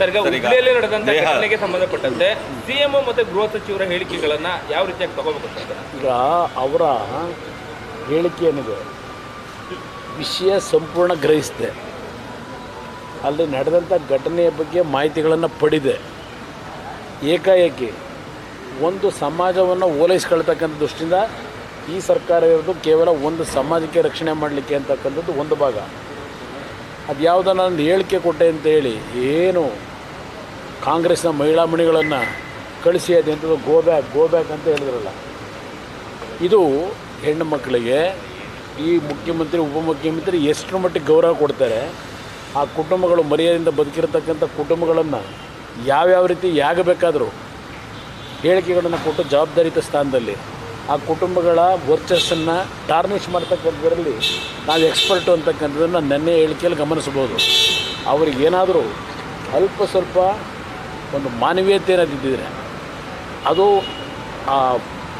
ನಡೆದಂತ ಸಂಬಂಧಪಟ್ಟಂತೆ ಸಿಎಂ ಮತ್ತೆ ಗೃಹ ಸಚಿವರ ಹೇಳಿಕೆಗಳನ್ನ ಯಾವ ರೀತಿಯಾಗಿ ತಗೋಬೇಕು ಸರ್ ಈಗ ಅವರ ಹೇಳಿಕೆ ಏನಿದೆ? ವಿಷಯ ಸಂಪೂರ್ಣ ಗ್ರಹಿಸಿದೆ. ಅಲ್ಲಿ ನಡೆದಂಥ ಘಟನೆಯ ಬಗ್ಗೆ ಮಾಹಿತಿಗಳನ್ನು ಪಡೆದೆ. ಏಕಾಏಕಿ ಒಂದು ಸಮಾಜವನ್ನು ಓಲೈಸ್ಕೊಳ್ತಕ್ಕಂಥ ದೃಷ್ಟಿಯಿಂದ ಈ ಸರ್ಕಾರ ಇರೋದು ಕೇವಲ ಒಂದು ಸಮಾಜಕ್ಕೆ ರಕ್ಷಣೆ ಮಾಡಲಿಕ್ಕೆ ಅಂತಕ್ಕಂಥದ್ದು ಒಂದು ಭಾಗ. ಅದು ಯಾವುದೋ ನಾನು ಹೇಳಿಕೆ ಕೊಟ್ಟೆ ಅಂತ ಹೇಳಿ ಏನು ಕಾಂಗ್ರೆಸ್ನ ಮಹಿಳಾ ಮಣಿಗಳನ್ನು ಕಳಿಸಿ ಅದೆಂಥದ್ದು ಗೋ ಬ್ಯಾಕ್ ಗೋ ಬ್ಯಾಕ್ ಅಂತ ಹೇಳಿದ್ರಲ್ಲ. ಇದು ಹೆಣ್ಣು ಮಕ್ಕಳಿಗೆ ಈ ಮುಖ್ಯಮಂತ್ರಿ, ಉಪಮುಖ್ಯಮಂತ್ರಿ ಎಷ್ಟರ ಮಟ್ಟಿಗೆ ಗೌರವ ಕೊಡ್ತಾರೆ, ಆ ಕುಟುಂಬಗಳು ಮರ್ಯಾದೆಯಿಂದ ಬದುಕಿರತಕ್ಕಂಥ ಕುಟುಂಬಗಳನ್ನು ಯಾವ್ಯಾವ ರೀತಿ ಯಾಗಬೇಕಾದರೂ ಹೇಳಿಕೆಗಳನ್ನು ಕೊಟ್ಟು ಜವಾಬ್ದಾರಿತ ಸ್ಥಾನದಲ್ಲಿ ಆ ಕುಟುಂಬಗಳ ವರ್ಚಸ್ಸನ್ನು ಟಾರ್ನಿಷ್ ಮಾಡ್ತಕ್ಕಂಥದ್ರಲ್ಲಿ ನಾವು ಎಕ್ಸ್ಪರ್ಟು ಅಂತಕ್ಕಂಥದ್ದನ್ನು ನೆನ್ನೆ ಹೇಳಿಕೆಯಲ್ಲಿ ಗಮನಿಸ್ಬೋದು ಅವ್ರಿಗೇನಾದರೂ ಅಲ್ಪ ಸ್ವಲ್ಪ ಒಂದು ಮಾನವೀಯತೆ ಏನಾದಿದ್ದರೆ ಅದು ಆ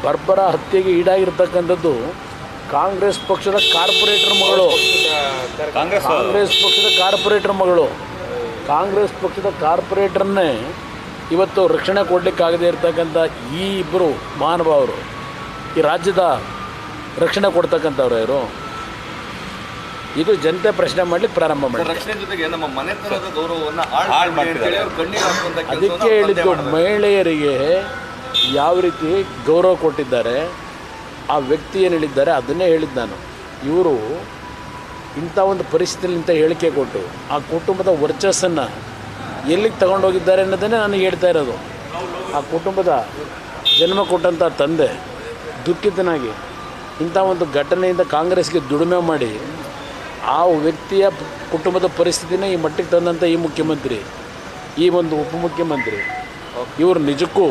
ಬರ್ಬರ ಹತ್ಯೆಗೆ ಈಡಾಗಿರ್ತಕ್ಕಂಥದ್ದು ಕಾಂಗ್ರೆಸ್ ಪಕ್ಷದ ಕಾರ್ಪೊರೇಟರ್ ಮಗಳು. ಕಾಂಗ್ರೆಸ್ ಕಾಂಗ್ರೆಸ್ ಪಕ್ಷದ ಕಾರ್ಪೊರೇಟರ್ ಮಗಳು. ಕಾಂಗ್ರೆಸ್ ಪಕ್ಷದ ಕಾರ್ಪೊರೇಟರ್ನೇ ಇವತ್ತು ರಕ್ಷಣೆ ಕೊಡಲಿಕ್ಕಾಗದೇ ಇರ್ತಕ್ಕಂಥ ಈ ಇಬ್ಬರು ಮಹಾನುಭಾವರು. ಈ ರಾಜ್ಯದ ರಕ್ಷಣೆ ಕೊಡ್ತಕ್ಕಂಥವ್ರು ಇವರು ಇದು ಜನತೆ ಪ್ರಶ್ನೆ ಮಾಡಲಿಕ್ಕೆ ಪ್ರಾರಂಭ ಮಾಡಿ ರಕ್ಷಣೆ ಜೊತೆಗೆ ನಮ್ಮ ಮನೆತನದ ಗೌರವವನ್ನ ಹಾಳ್ ಹಾಳು ಮಾಡ್ತಿದ್ದಾರೆ. ಮಾಡ್ತಿದ್ದಾರೆ ಕಣ್ಣೀರು ಹಾಕುವಂತ ಅದಕ್ಕೆ ಹೇಳಿದ್ದು ಮಹಿಳೆಯರಿಗೆ ಯಾವ ರೀತಿ ಗೌರವ ಕೊಟ್ಟಿದ್ದಾರೆ ಆ ವ್ಯಕ್ತಿ ಏನು ಹೇಳಿದ್ದಾರೆ ಅದನ್ನೇ ಹೇಳಿದ್ದು ನಾನು. ಇವರು ಇಂಥ ಒಂದು ಪರಿಸ್ಥಿತಿಯಲ್ಲಿ ಇಂಥ ಹೇಳಿಕೆ ಕೊಟ್ಟು ಆ ಕುಟುಂಬದ ವರ್ಚಸ್ಸನ್ನು ಎಲ್ಲಿಗೆ ತಗೊಂಡೋಗಿದ್ದಾರೆ ಅನ್ನೋದನ್ನೇ ನಾನು ಹೇಳ್ತಾ ಇರೋದು. ಆ ಕುಟುಂಬದ ಜನ್ಮ ಕೊಟ್ಟಂಥ ತಂದೆ ದುಃಖಿತನಾಗಿ ಇಂಥ ಒಂದು ಘಟನೆಯಿಂದ ಕಾಂಗ್ರೆಸ್ಗೆ ದುಡಿಮೆ ಮಾಡಿ ಆ ವ್ಯಕ್ತಿಯ ಕುಟುಂಬದ ಪರಿಸ್ಥಿತಿನೇ ಈ ಮಟ್ಟಿಗೆ ತಂದಂಥ ಈ ಮುಖ್ಯಮಂತ್ರಿ ಈ ಒಂದು ಉಪಮುಖ್ಯಮಂತ್ರಿ ಇವರು ನಿಜಕ್ಕೂ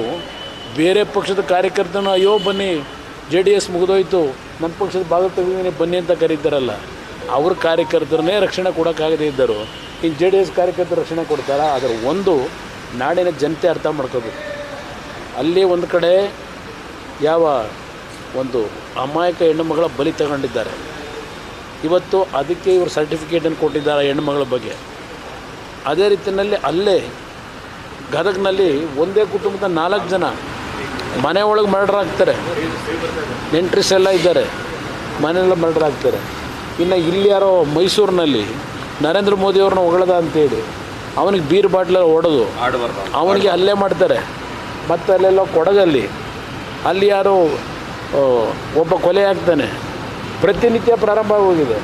ಬೇರೆ ಪಕ್ಷದ ಕಾರ್ಯಕರ್ತನ ಅಯ್ಯೋ ಬನ್ನಿ ಜೆ ಡಿ ಎಸ್ ಮುಗಿದೋಯ್ತು ನಮ್ಮ ಪಕ್ಷದ ಭಾಗ ತೆಗೆದಿದ್ದೀನಿ ಬನ್ನಿ ಅಂತ ಕರೀತಾರಲ್ಲ. ಅವ್ರ ಕಾರ್ಯಕರ್ತರನ್ನೇ ರಕ್ಷಣೆ ಕೊಡೋಕ್ಕಾಗದೇ ಇದ್ದರು ಇನ್ನು ಜೆ ಡಿ ಎಸ್ ಕಾರ್ಯಕರ್ತರು ರಕ್ಷಣೆ ಕೊಡ್ತಾರ? ಅದರ ಒಂದು ನಾಡಿನ ಜನತೆ ಅರ್ಥ ಮಾಡ್ಕೋಬೇಕು. ಅಲ್ಲಿ ಒಂದು ಕಡೆ ಯಾವ ಒಂದು ಅಮಾಯಕ ಹೆಣ್ಣುಮಗಳ ಬಲಿ ತಗೊಂಡಿದ್ದಾರೆ. ಇವತ್ತು ಅದಕ್ಕೆ ಇವರು ಸರ್ಟಿಫಿಕೇಟನ್ನು ಕೊಟ್ಟಿದ್ದಾರೆ ಹೆಣ್ಣುಮಗಳ ಬಗ್ಗೆ. ಅದೇ ರೀತಿಯಲ್ಲಿ ಅಲ್ಲೇ ಗದಗ್ನಲ್ಲಿ ಒಂದೇ ಕುಟುಂಬದ ನಾಲ್ಕು ಜನ ಮನೆ ಒಳಗೆ ಮರ್ಡರ್ ಆಗ್ತಾರೆ. ನೆಂಟ್ರಿಸ್ ಎಲ್ಲ ಇದ್ದಾರೆ. ಮನೆಯೆಲ್ಲ ಮರ್ಡರ್ ಆಗ್ತಾರೆ. ಇನ್ನು ಇಲ್ಲಿ ಯಾರೋ ಮೈಸೂರಿನಲ್ಲಿ ನರೇಂದ್ರ ಮೋದಿಯವ್ರನ್ನ ಹೊಗಳದ ಅಂತೇಳಿ ಅವನಿಗೆ ಬೀರ್ ಬಾಟ್ಲ ಹೊಡೆದು ಅವನಿಗೆ ಅಲ್ಲೇ ಮಾಡ್ತಾರೆ. ಮತ್ತು ಅಲ್ಲೆಲ್ಲ ಕೊಡಗಲ್ಲಿ ಅಲ್ಲಿ ಯಾರೋ ಒಬ್ಬ ಕೊಲೆ ಆಗ್ತಾನೆ. ಪ್ರತಿನಿತ್ಯ ಪ್ರಾರಂಭ ಆಗೋಗಿದೆ.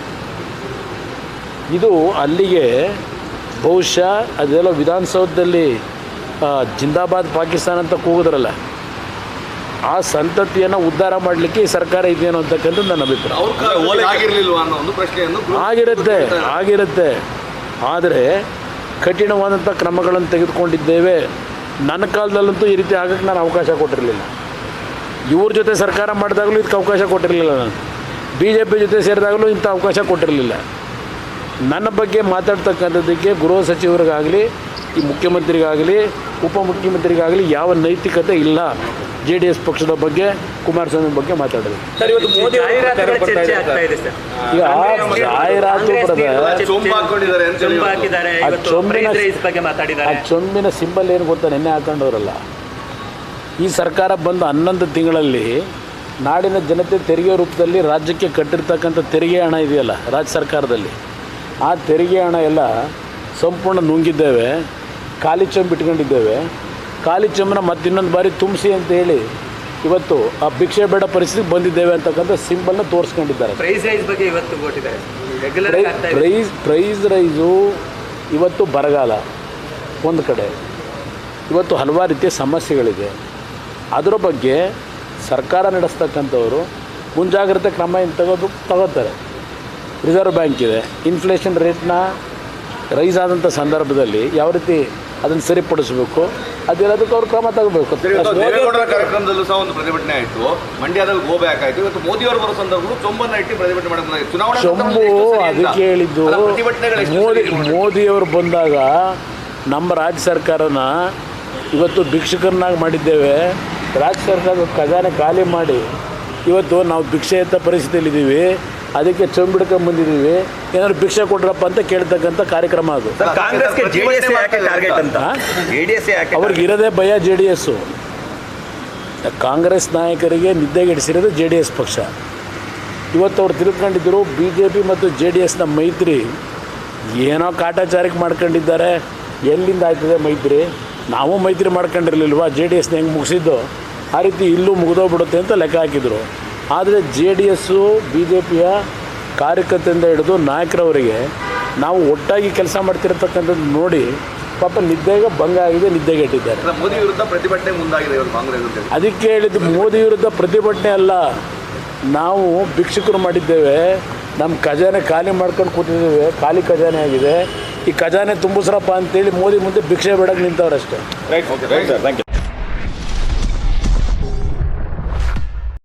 ಇದು ಅಲ್ಲಿಗೆ ಬಹುಶಃ ಅದೆಲ್ಲ ವಿಧಾನಸೌಧದಲ್ಲಿ ಜಿಂದಾಬಾದ್ ಪಾಕಿಸ್ತಾನ ಅಂತ ಕೂಗಿದ್ರಲ್ಲ. ಆ ಸಂತತಿಯನ್ನು ಉದ್ಧಾರ ಮಾಡಲಿಕ್ಕೆ ಈ ಸರ್ಕಾರ ಇದೆಯೋ ಅಂತಕ್ಕಂಥ ನನ್ನ ಅಭಿಪ್ರಾಯ. ಆಗಿರುತ್ತೆ ಆಗಿರುತ್ತೆ. ಆದರೆ ಕಠಿಣವಾದಂಥ ಕ್ರಮಗಳನ್ನು ತೆಗೆದುಕೊಂಡಿದ್ದೇವೆ. ನನ್ನ ಕಾಲದಲ್ಲಂತೂ ಈ ರೀತಿ ಆಗಕ್ಕೆ ನಾನು ಅವಕಾಶ ಕೊಟ್ಟಿರಲಿಲ್ಲ. ಇವ್ರ ಜೊತೆ ಸರ್ಕಾರ ಮಾಡಿದಾಗಲೂ ಇದಕ್ಕೆ ಅವಕಾಶ ಕೊಟ್ಟಿರಲಿಲ್ಲ ನಾನು. ಬಿ ಜೆ ಪಿ ಜೊತೆ ಸೇರಿದಾಗಲೂ ಇಂಥ ಅವಕಾಶ ಕೊಟ್ಟಿರಲಿಲ್ಲ. ನನ್ನ ಬಗ್ಗೆ ಮಾತಾಡ್ತಕ್ಕಂಥದ್ದಕ್ಕೆ ಗೃಹ ಸಚಿವರಿಗಾಗಲಿ ಈ ಮುಖ್ಯಮಂತ್ರಿಗಾಗಲಿ ಉಪಮುಖ್ಯಮಂತ್ರಿಗಾಗಲಿ ಯಾವ ನೈತಿಕತೆ ಇಲ್ಲ. ಜೆ ಡಿ ಎಸ್ ಪಕ್ಷದ ಬಗ್ಗೆ ಕುಮಾರಸ್ವಾಮಿ ಬಗ್ಗೆ ಮಾತಾಡಿದ್ರು ಆ ಚೊಂಬಿನ ಸಿಂಬಲ್ ಏನು ಗೊತ್ತಾ? ನೆನ್ನೆ ಹಾಕೊಂಡವ್ರಲ್ಲ. ಈ ಸರ್ಕಾರ ಬಂದು ಹನ್ನೊಂದು ತಿಂಗಳಲ್ಲಿ ನಾಡಿನ ಜನತೆ ತೆರಿಗೆ ರೂಪದಲ್ಲಿ ರಾಜ್ಯಕ್ಕೆ ಕಟ್ಟಿರ್ತಕ್ಕಂಥ ತೆರಿಗೆ ಹಣ ಇದೆಯಲ್ಲ ರಾಜ್ಯ ಸರ್ಕಾರದಲ್ಲಿ. ಆ ತೆರಿಗೆ ಹಣ ಎಲ್ಲ ಸಂಪೂರ್ಣ ನುಂಗಿದ್ದೇವೆ ಖಾಲಿ ಚಂಬ್ ಇಟ್ಕೊಂಡಿದ್ದೇವೆ. ಖಾಲಿ ಚೊಂಬನ್ನ ಮತ್ತೆ ಇನ್ನೊಂದು ಬಾರಿ ತುಂಬಿಸಿ ಅಂತ ಹೇಳಿ ಇವತ್ತು ಆ ಭಿಕ್ಷೆ ಬೇಡ ಪರಿಸ್ಥಿತಿಗೆ ಬಂದಿದ್ದೇವೆ ಅಂತಕ್ಕಂಥ ಸಿಂಬಲ್ನ ತೋರಿಸ್ಕೊಂಡಿದ್ದಾರೆ. ಪ್ರೈಸ್ ರೈಸ್ ಬಗ್ಗೆ ಇವತ್ತು ಪ್ರೈಸ್ ಪ್ರೈಸ್ ರೈಸು ಇವತ್ತು ಬರಗಾಲ ಒಂದು ಕಡೆ. ಇವತ್ತು ಹಲವಾರು ರೀತಿಯ ಸಮಸ್ಯೆಗಳಿದೆ. ಅದರ ಬಗ್ಗೆ ಸರ್ಕಾರ ನಡೆಸ್ತಕ್ಕಂಥವರು ಮುಂಜಾಗ್ರತೆ ಕ್ರಮ ಏನು ತಗೋದು ತಗೋತಾರೆ. ರಿಸರ್ವ್ ಬ್ಯಾಂಕ್ ಇದೆ. ಇನ್ಫ್ಲೇಷನ್ ರೇಟ್ನ ರೈಸ್ ಆದಂಥ ಸಂದರ್ಭದಲ್ಲಿ ಯಾವ ರೀತಿ ಅದನ್ನು ಸರಿಪಡಿಸಬೇಕು ಅದೆಲ್ಲದಕ್ಕೂ ಅವ್ರು ಕ್ರಮ ತಗೋಬೇಕು. ಕಾರ್ಯಕ್ರಮದಲ್ಲೂ ಸಹ ಒಂದು ಪ್ರತಿಭಟನೆ ಆಯಿತು. ಮಂಡ್ಯದಲ್ಲಿ ಗೋ ಬ್ಯಾಕ್ ಆಯ್ತು. ಇವತ್ತು ಮೋದಿ ಅವರು ಬರೋ ಸಂದರ್ಭಗಳು ಚೊಂಬನ್ನ ಇಟ್ಟು ಪ್ರತಿಭಟನೆ ಮಾಡಬೇಕು ಚುನಾವಣೆ ಚೊಂಬು ಸಂದರ್ಭದಲ್ಲಿ? ಅದಕ್ಕೆ ಹೇಳಿದ್ದು ಮೋದಿ ಮೋದಿಯವರು ಬಂದಾಗ ನಮ್ಮ ರಾಜ್ಯ ಸರ್ಕಾರನ ಇವತ್ತು ಭಿಕ್ಷುಕರನ್ನಾಗಿ ಮಾಡಿದ್ದೇವೆ. ರಾಜ್ಯ ಸರ್ಕಾರದ ಖಜಾನೆ ಖಾಲಿ ಮಾಡಿ ಇವತ್ತು ನಾವು ಭಿಕ್ಷೆ ಪರಿಸ್ಥಿತಿಯಲ್ಲಿ ಪರಿಸ್ಥಿತಿಯಲ್ಲಿದ್ದೀವಿ ಅದಕ್ಕೆ ಚಂಬಿಡ್ಕೊಂಡು ಬಂದಿದ್ದೀವಿ ಏನಾದ್ರು ಭಿಕ್ಷೆ ಕೊಡ್ರಪ್ಪ ಅಂತ ಕೇಳ್ತಕ್ಕಂಥ ಕಾರ್ಯಕ್ರಮ ಅದು. ಅಂತ? ಅವ್ರಿಗೆ ಇರೋದೇ ಭಯ ಜೆ ಡಿ ಎಸ್ಸು ಕಾಂಗ್ರೆಸ್ ನಾಯಕರಿಗೆ ನಿದ್ದೆಗೆಡಿಸಿರೋದು ಜೆ ಡಿ ಎಸ್ ಪಕ್ಷ. ಇವತ್ತು ಅವ್ರು ತಿಳ್ಕೊಂಡಿದ್ದರು ಬಿ ಜೆ ಪಿ ಮತ್ತು ಜೆ ಡಿ ಎಸ್ನ ಮೈತ್ರಿ. ಏನೋ ಕಾಟಾಚಾರಕ್ಕೆ ಮಾಡ್ಕೊಂಡಿದ್ದಾರೆ. ಎಲ್ಲಿಂದ ಆಯ್ತದೆ ಮೈತ್ರಿ? ನಾವು ಮೈತ್ರಿ ಮಾಡ್ಕೊಂಡಿರಲಿಲ್ವಾ? ಜೆ ಡಿ ಎಸ್ನ ಹೆಂಗೆ ಮುಗಿಸಿದ್ದು? ಆ ರೀತಿ ಇಲ್ಲೂ ಮುಗಿದೋಗ್ಬಿಡುತ್ತೆ ಅಂತ ಲೆಕ್ಕ ಹಾಕಿದರು. ಆದರೆ J D S B J ಪಿಯ ಕಾರ್ಯಕರ್ತೆಯಿಂದ ಹಿಡಿದು ನಾಯಕರವರಿಗೆ ನಾವು ಒಟ್ಟಾಗಿ ಕೆಲಸ ಮಾಡ್ತಿರ್ತಕ್ಕಂಥದ್ದು ನೋಡಿ ಪಾಪ ನಿದ್ದೆಗೆ ಭಂಗ ಆಗಿದೆ ನಿದ್ದೆಗೆಟ್ಟಿದ್ದಾರೆ ಮೋದಿ ವಿರುದ್ಧ ಪ್ರತಿಭಟನೆ ಮುಂದಾಗಿದೆ ಇವರು ಕಾಂಗ್ರೆಸ್. ಅದಕ್ಕೆ ಹೇಳಿದ್ದು ಮೋದಿ ವಿರುದ್ಧ ಪ್ರತಿಭಟನೆ ಅಲ್ಲ. ನಾವು ಭಿಕ್ಷುಕರು ಮಾಡಿದ್ದೇವೆ. ನಮ್ಮ ಖಜಾನೆ ಖಾಲಿ ಮಾಡ್ಕೊಂಡು ಕೂತಿದ್ದೇವೆ. ಖಾಲಿ ಖಜಾನೆ ಆಗಿದೆ. ಈ ಖಜಾನೆ ತುಂಬಿಸ್ರಪ್ಪ ಅಂತೇಳಿ ಮೋದಿ ಮುಂದೆ ಭಿಕ್ಷೆ ಬಿಡಕ್ಕೆ ನಿಂತವ್ರಷ್ಟೇ. Right okay right sir thank you